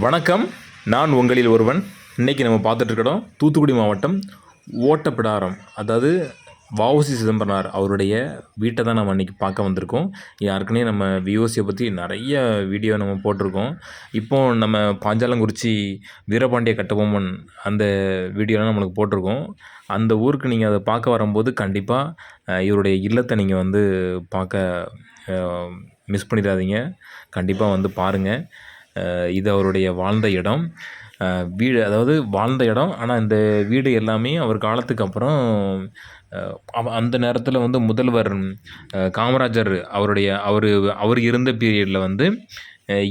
வணக்கம். நான் உங்களில் ஒருவன். இன்னைக்கு நம்ம பார்த்துட்ருக்கிறோம் தூத்துக்குடி மாவட்டம் ஓட்டப்பிடாரம். அதாவது வஉசி சிதம்பரனார் அவருடைய வீட்டை தான் நம்ம இன்றைக்கி பார்க்க வந்திருக்கோம். யாருக்குனே நம்ம விஓசியை பற்றி நிறைய வீடியோ நம்ம போட்டிருக்கோம். இப்போ நம்ம பாஞ்சாலங்குறிச்சி வீரபாண்டிய கட்டபொம்மன் அந்த வீடியோலாம் நம்மளுக்கு போட்டிருக்கோம். அந்த ஊருக்கு நீங்கள் அதை பார்க்க வரும்போது கண்டிப்பாக இவருடைய இல்லத்தை நீங்கள் வந்து பார்க்க மிஸ் பண்ணிடாதீங்க. கண்டிப்பாக வந்து பாருங்கள் இது அவருடைய வாழ்ந்த இடம். அஹ் வீடு அதாவது வாழ்ந்த இடம். ஆனால் இந்த வீடு எல்லாமே அவர் காலத்துக்கு அப்புறம் அஹ் அந்த நேரத்தில் வந்து முதல்வர் காமராஜர் அவருடைய அவர் அவர் இருந்த பீரியடில் வந்து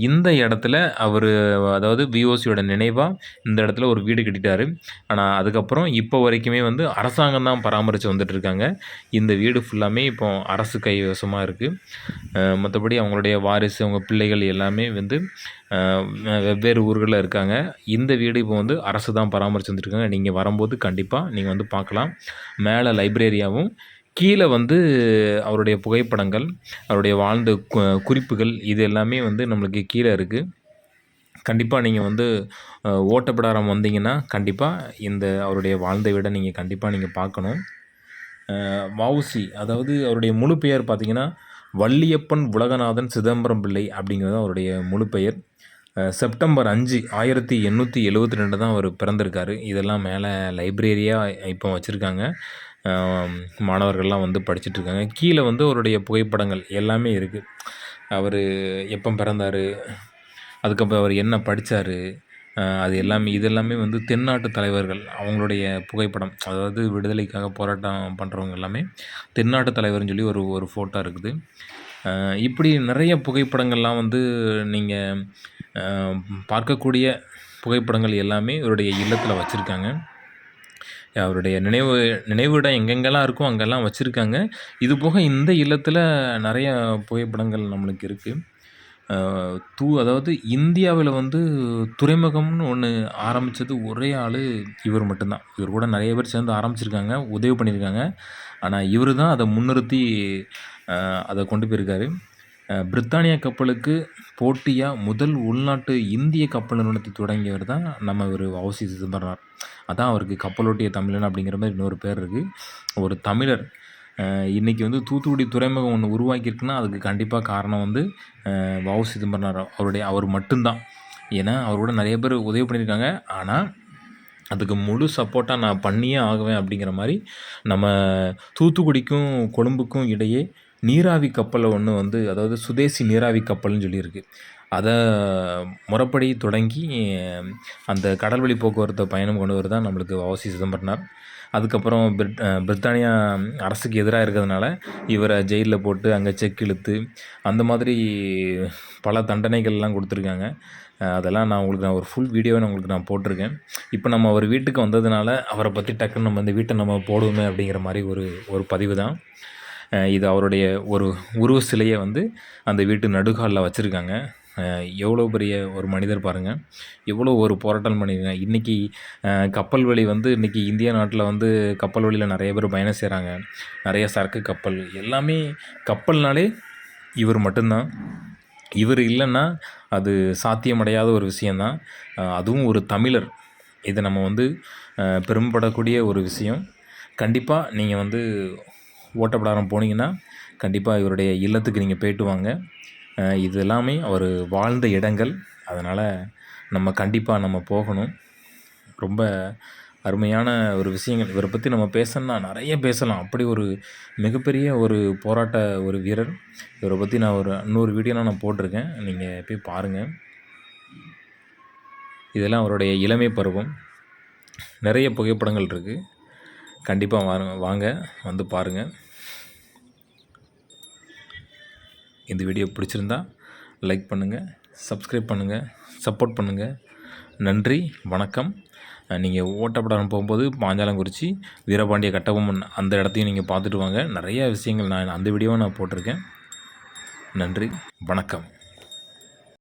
இந்த இடத்துல அவர் அதாவது விஓசியோட நினைவாக இந்த இடத்துல ஒரு வீடு கட்டிட்டாரு. ஆனால் அதுக்கப்புறம் இப்போ வரைக்குமே வந்து அரசாங்கம் தான் பராமரித்து வந்துட்டு இருக்காங்க இந்த வீடு ஃபுல்லாமே இப்போ அரசு கைவசமாக இருக்குது மற்றபடி அவங்களுடைய வாரிசு அவங்க பிள்ளைகள் எல்லாமே வந்து வெவ்வேறு ஊர்களில் இருக்காங்க. இந்த வீடு இப்போ வந்து அரசு தான் பராமரித்து வந்துட்டுருக்காங்க. நீங்கள் வரும்போது கண்டிப்பாக நீங்கள் வந்து பார்க்கலாம். மேலே லைப்ரரியாவும் கீழே வந்து அவருடைய புகைப்படங்கள் அவருடைய வாழ்ந்த கு- குறிப்புகள் இது எல்லாமே வந்து நம்மளுக்கு கீழே இருக்குது கண்டிப்பாக நீங்கள் வந்து அஹ், ஓட்டப்பிடாரம் வந்தீங்கன்னா கண்டிப்பாக இந்த அவருடைய வாழ்ந்த விட நீங்கள் கண்டிப்பாக நீங்கள் பார்க்கணும். வவுசி அதாவது அவருடைய முழு பெயர் பார்த்தீங்கன்னா வள்ளியப்பன் உலகநாதன் சிதம்பரம் பிள்ளை அப்படிங்கிறது அவருடைய முழு பெயர். செப்டம்பர் அஞ்சு ஆயிரத்தி எண்ணூற்றி எழுபத்தி ரெண்டு தான் அவர் பிறந்திருக்காரு. இதெல்லாம் மேலே லைப்ரரியாக இப்போ வச்சுருக்காங்க. மாணவர்கள்லாம் வந்து படிச்சுட்ருக்காங்க. கீழே வந்து அவருடைய புகைப்படங்கள் எல்லாமே இருக்குது அவர் எப்போ பிறந்தார் அதுக்கப்புறம் அவர் என்ன படித்தார் அது எல்லாமே இது எல்லாமே வந்து தென்னாட்டு தலைவர்கள் அவங்களுடைய புகைப்படம் அதாவது விடுதலைக்காக போராட்டம் பண்ணுறவங்க எல்லாமே தென்னாட்டு தலைவர்னு சொல்லி ஒரு ஒரு ஃபோட்டோ இருக்குது. இப்படி நிறைய புகைப்படங்கள்லாம் வந்து நீங்கள் பார்க்கக்கூடிய புகைப்படங்கள் எல்லாமே இவருடைய இல்லத்தில் வச்சுருக்காங்க. அவருடைய நினைவு நினைவிடம் எங்கெங்கெல்லாம் இருக்கோ அங்கெல்லாம் வச்சுருக்காங்க. இது போக இந்த இல்லத்தில் நிறைய புகைப்படங்கள் நம்மளுக்கு இருக்குது தூ அதாவது இந்தியாவில் வந்து துறைமுகம்னு ஒன்று ஆரம்பித்தது ஒரே ஆள் இவர் மட்டும்தான். இவர் கூட நிறைய பேர் சேர்ந்து ஆரம்பிச்சிருக்காங்க உதவி பண்ணியிருக்காங்க ஆனால் இவர் தான் அதை முன்னிறுத்தி அதை கொண்டு போயிருக்காரு. பிரித்தானியா கப்பலுக்கு போட்டியாக முதல் உள்நாட்டு இந்திய கப்பல் நிறுவனத்தை தொடங்கியவர் தான் நம்ம ஒரு வஉசி சிதம்பரனார். அதான் அவருக்கு கப்பலோட்டிய தமிழன் அப்படிங்கிற மாதிரி இன்னொரு பேர் இருக்குது ஒரு தமிழர். இன்றைக்கி வந்து தூத்துக்குடி துறைமுகம் ஒன்று உருவாக்கியிருக்குன்னா அதுக்கு கண்டிப்பாக காரணம் வந்து அஹ், வஉ சிதம்பரனார் அவருடைய அவர் மட்டும்தான். ஏன்னா அவரோட நிறைய பேர் உதவி பண்ணியிருக்காங்க. ஆனால் அதுக்கு முழு சப்போர்ட்டாக நான் பண்ணியே ஆகுவேன் அப்படிங்கிற மாதிரி நம்ம தூத்துக்குடிக்கும் கொழும்புக்கும் இடையே நீராவி கப்பலை ஒன்று வந்து அதாவது சுதேசி நீராவி கப்பல்னு சொல்லியிருக்கு. அதை முறைப்படி தொடங்கி அந்த கடல்வழி போக்குவரத்தை பயணம் கொண்டவர் தான் நம்மளுக்கு வாசி சிதம்பரனார். அதுக்கப்புறம் பிரிட் பிரித்தானியா அரசுக்கு எதிராக இருக்கிறதுனால இவரை ஜெயிலில் போட்டு அங்கே செக் இழுத்து அந்த மாதிரி பல தண்டனைகள்லாம் கொடுத்துருக்காங்க. அதெல்லாம் நான் உங்களுக்கு நான் ஒரு ஃபுல் வீடியோவை நான் உங்களுக்கு நான் போட்டிருக்கேன். இப்போ நம்ம அவர் வீட்டுக்கு வந்ததுனால அவரை பற்றி டக்குன்னு நம்ம இந்த வீட்டை நம்ம போடுவோமே அப்படிங்கிற மாதிரி ஒரு ஒரு பதிவு தான். இது அவருடைய ஒரு உருவ சிலையை வந்து அந்த வீட்டு நடுகாலில் வச்சுருக்காங்க. எவ்வளோ பெரிய ஒரு மனிதர் பாருங்கள் எவ்வளோ ஒரு போராட்டம் பண்ணியிருக்காங்க. இன்றைக்கி கப்பல் வழி வந்து இன்றைக்கி இந்திய நாட்டில் வந்து கப்பல் வழியில் நிறைய பேர் பயணம் செய்கிறாங்க. நிறைய சரக்கு கப்பல் எல்லாமே கப்பல்னாலே இவர் மட்டும்தான். இவர் இல்லைன்னா அது சாத்தியமடையாத ஒரு விஷயந்தான் அதுவும் ஒரு தமிழர். இது நம்ம வந்து பெரும்படக்கூடிய ஒரு விஷயம். கண்டிப்பாக நீங்கள் வந்து ஓட்டப்படாரம் போனீங்கன்னா கண்டிப்பாக இவருடைய இல்லத்துக்கு நீங்கள் போயிட்டு வாங்க. இது எல்லாமே அவர் வாழ்ந்த இடங்கள். அதனால் நம்ம கண்டிப்பாக நம்ம போகணும். ரொம்ப அருமையான ஒரு விஷயங்கள். இவரை பற்றி நம்ம பேசணும்னா நிறைய பேசலாம். அப்படி ஒரு மிகப்பெரிய ஒரு போராட்ட ஒரு வீரர். இவரை பற்றி நான் ஒரு இன்னொரு வீடியோலாம் நான் போட்டிருக்கேன். நீங்கள் போய் பாருங்கள் இதெல்லாம் அவருடைய இளமை பருவம். நிறைய புகைப்படங்கள் இருக்குது கண்டிப்பாக வாங்க வாங்க வந்து பாருங்கள் இந்த வீடியோ பிடிச்சிருந்தா லைக் பண்ணுங்கள் சப்ஸ்கிரைப் பண்ணுங்கள் சப்போர்ட் பண்ணுங்கள் நன்றி வணக்கம். நீங்கள் ஓட்டப்படம் போகும்போது பாஞ்சாலங்குறிச்சி வீரபாண்டிய கட்டபொம்மன் அந்த இடத்தையும் நீங்கள் பார்த்துட்டு வாங்க. நிறைய விஷயங்கள் நான் அந்த வீடியோவை நான் போட்டிருக்கேன். நன்றி வணக்கம்.